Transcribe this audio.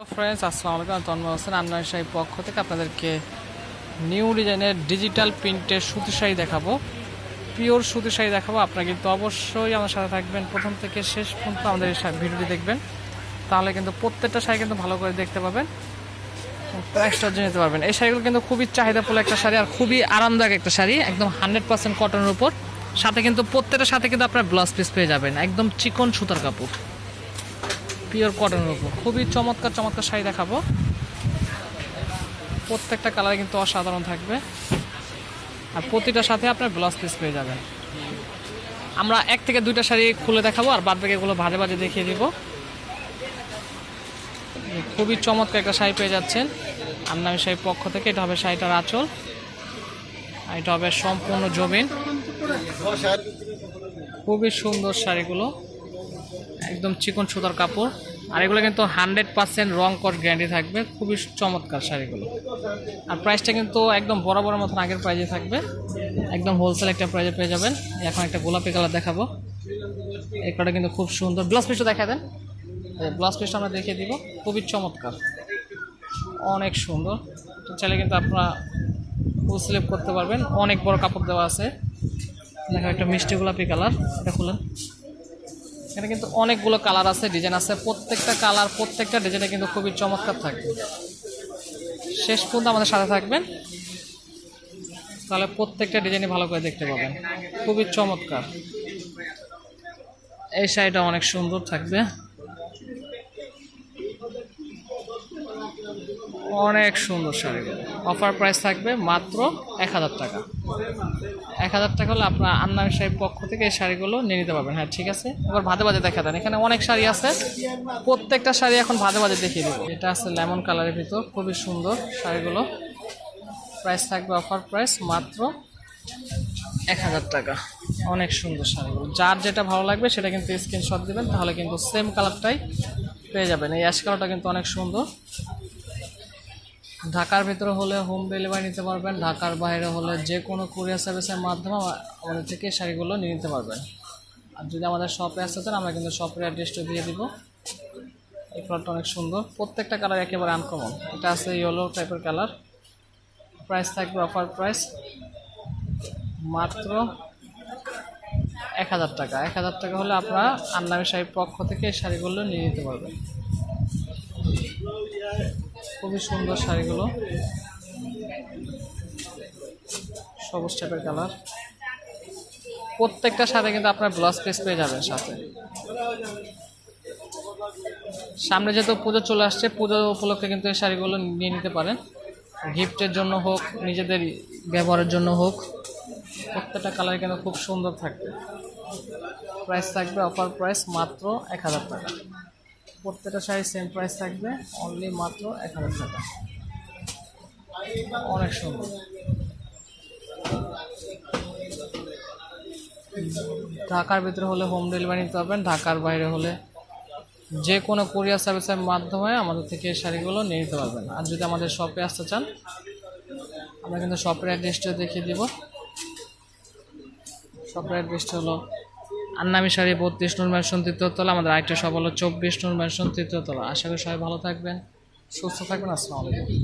Friends আসসালামু আলাইকুম তন্ময় হোসেন আন্নার শাহী পক্ষ থেকে আপনাদেরকে নিউ ডিজাইনের ডিজিটাল প্রিন্টের সুতি শাড়ি দেখাবো। পিওর সুতি শাড়ি দেখাবো। আপনারা কিন্তু অবশ্যই আমার সাথে থাকবেন। প্রথম থেকে শেষ পর্যন্ত আমাদের এই ভিডিওটি দেখবেন। তাহলে কিন্তু প্রত্যেকটা শাড়ি কিন্তু ভালো করে দেখতে পাবেন। প্রাইসটা জেনে নিতে পারবেন। এই শাড়িগুলো কিন্তু খুবই চাহিদাফুল একটা শাড়ি আর খুবই আরামদায়ক একটা শাড়ি। একদম হান্ড্রেড পার্সেন্ট কটনের উপর। সাথে কিন্তু প্রত্যেকটার সাথে কিন্তু আপনার ব্লাউজ পিস পেয়ে যাবেন। একদম চিকন সুতার কাপড়। পিওর কটনের উপর। খুবই চমৎকার চমৎকার শাড়ি দেখাবো। প্রত্যেকটা কালার কিন্তু অসাধারণ থাকবে। আর প্রতিটার সাথে আপনার ব্লাউজ পিস পেয়ে যাবেন। আমরা এক থেকে দুইটা শাড়ি খুলে দেখাবো আর বাদ বাকিগুলো ভাজে ভাজে দেখিয়ে দিব। খুবই চমৎকার একটা শাড়ি পেয়ে যাচ্ছেন। আমনামি শাড়ির পক্ষ থেকে এটা হবে শাড়িটার আঁচল। আর এটা হবে সম্পূর্ণ জমিন। খুবই সুন্দর শাড়িগুলো। একদম চিকন সুতার কাপড়। আর এগুলো কিন্তু হান্ড্রেড পার্সেন্ট রং কট গ্যারান্টি থাকবে, খুবই চমৎকার শাড়িগুলো। আর প্রাইসটা কিন্তু একদম বরাবর মতন আগের প্রাইজে থাকবে। একদম হোলসেল একটা প্রাইজে পেয়ে যাবেন। এখন একটা গোলাপি কালার দেখাবো। এই কালারটা কিন্তু খুব সুন্দর। ব্লাউজ পিসটা দেখা দেন। ব্লাউজ পিসটা আমরা দেখিয়ে দিব। খুবই চমৎকার। অনেক সুন্দর। চাইলে কিন্তু আপনারা ফুল স্লিপ করতে পারবেন। অনেক বড় কাপড় দেওয়া আছে। দেখো একটা মিষ্টি গোলাপি কালার এটা খুলেন। এখানে কিন্তু অনেকগুলো কালার আছে, ডিজাইন আছে। প্রত্যেকটা কালার, প্রত্যেকটা ডিজাইনে কিন্তু খুবই চমৎকার থাকবে। শেষ পর্যন্ত আমাদের সাথে থাকবেন। তাহলে প্রত্যেকটা ডিজাইনই ভালো করে দেখতে পাবেন। খুবই চমৎকার। এই শাড়িটা অনেক সুন্দর থাকবে। অনেক সুন্দর শাড়িগুলো অফার প্রাইস থাকবে মাত্র এক হাজার টাকা। এক হাজার টাকা হলে আপনার আন্নার শাড়ির পক্ষ থেকে এই শাড়িগুলো নিয়ে নিতে পারবেন। হ্যাঁ ঠিক আছে? এবার ভাজে ভাজে দেখা দেন। এখানে অনেক শাড়ি আছে। প্রত্যেকটা শাড়ি এখন ভাজে ভাজে দেখিয়ে দেবো। এটা আছে লেমন কালারের ভিতর। খুবই সুন্দর শাড়িগুলো। প্রাইস থাকবে অফার প্রাইস মাত্র এক হাজার টাকা। অনেক সুন্দর শাড়িগুলো। যার যেটা ভালো লাগবে সেটা কিন্তু স্ক্রিনশট দিবেন। তাহলে কিন্তু সেম কালারটাই পেয়ে যাবেন। এই অ্যাশ কালারটা কিন্তু অনেক সুন্দর। ঢাকার ভিতরে হলে হোম ডেলিভারি নিতে পারবেন, ঢাকার বাইরে হলে যে কোনো কুরিয়ার সার্ভিসের মাধ্যমে আমা- আমাদের থেকে শাড়িগুলো নিয়ে নিতে পারবেন। আর যদি আমাদের শপে আসতে চান, আমরা কিন্তু শপের অ্যাড্রেসটা দিয়ে দিব। এই কালারটা অনেক সুন্দর। প্রত্যেকটা কালার একেবারে আনকমন এটা আছে ইয়েলো টাইপের কালার প্রাইস থাকবে অফার প্রাইস মাত্র এক হাজার টাকা। এক হাজার টাকা হলে আপনারা আন্নামি শাড়ির পক্ষ থেকে এই শাড়িগুলো নিয়ে নিতে পারবেন। খুবই সুন্দর শাড়িগুলো। সবুজ টাইপের কালার। প্রত্যেকটা সাথে কিন্তু আপনার ব্লাউজ পিস পেয়ে যাবেন সাথে। সামনে যেহেতু পুজো চলে আসছে, পুজো উপলক্ষে কিন্তু এই শাড়িগুলো নিয়ে নিতে পারেন। গিফটের জন্য হোক, নিজেদের ব্যবহারের জন্য হোক, প্রত্যেকটা কালার কিন্তু খুব সুন্দর থাকবে। প্রাইস থাকবে অফার প্রাইস মাত্র এক হাজার টাকা। প্রত্যেকটা শাড়ি সেম প্রাইস থাকবে অনলি মাত্র এক হাজার টাকা। অনেক সুন্দর। ঢাকার ভিতরে হলে হোম ডেলিভারি নিতে পারবেন, ঢাকার বাইরে হলে যে কোনো কুরিয়ার সার্ভিসের মাধ্যমে আমাদের থেকে শাড়িগুলো নিয়ে নিতে পারবেন। আর যদি আমাদের শপে আসতে চান, আমরা কিন্তু শপের অ্যাড্রেসটা দেখিয়ে দিব। শপের অ্যাড্রেসটা হলো আন্নামি সারি, বত্রিশ নম্বর তৃতীয়তলা আমাদের আরেকটা সব হলো চব্বিশ নম্বর তৃতীয়তলা আশা করি সবাই ভালো থাকবেন, সুস্থ থাকবেন, আসসালামু আলাইকুম।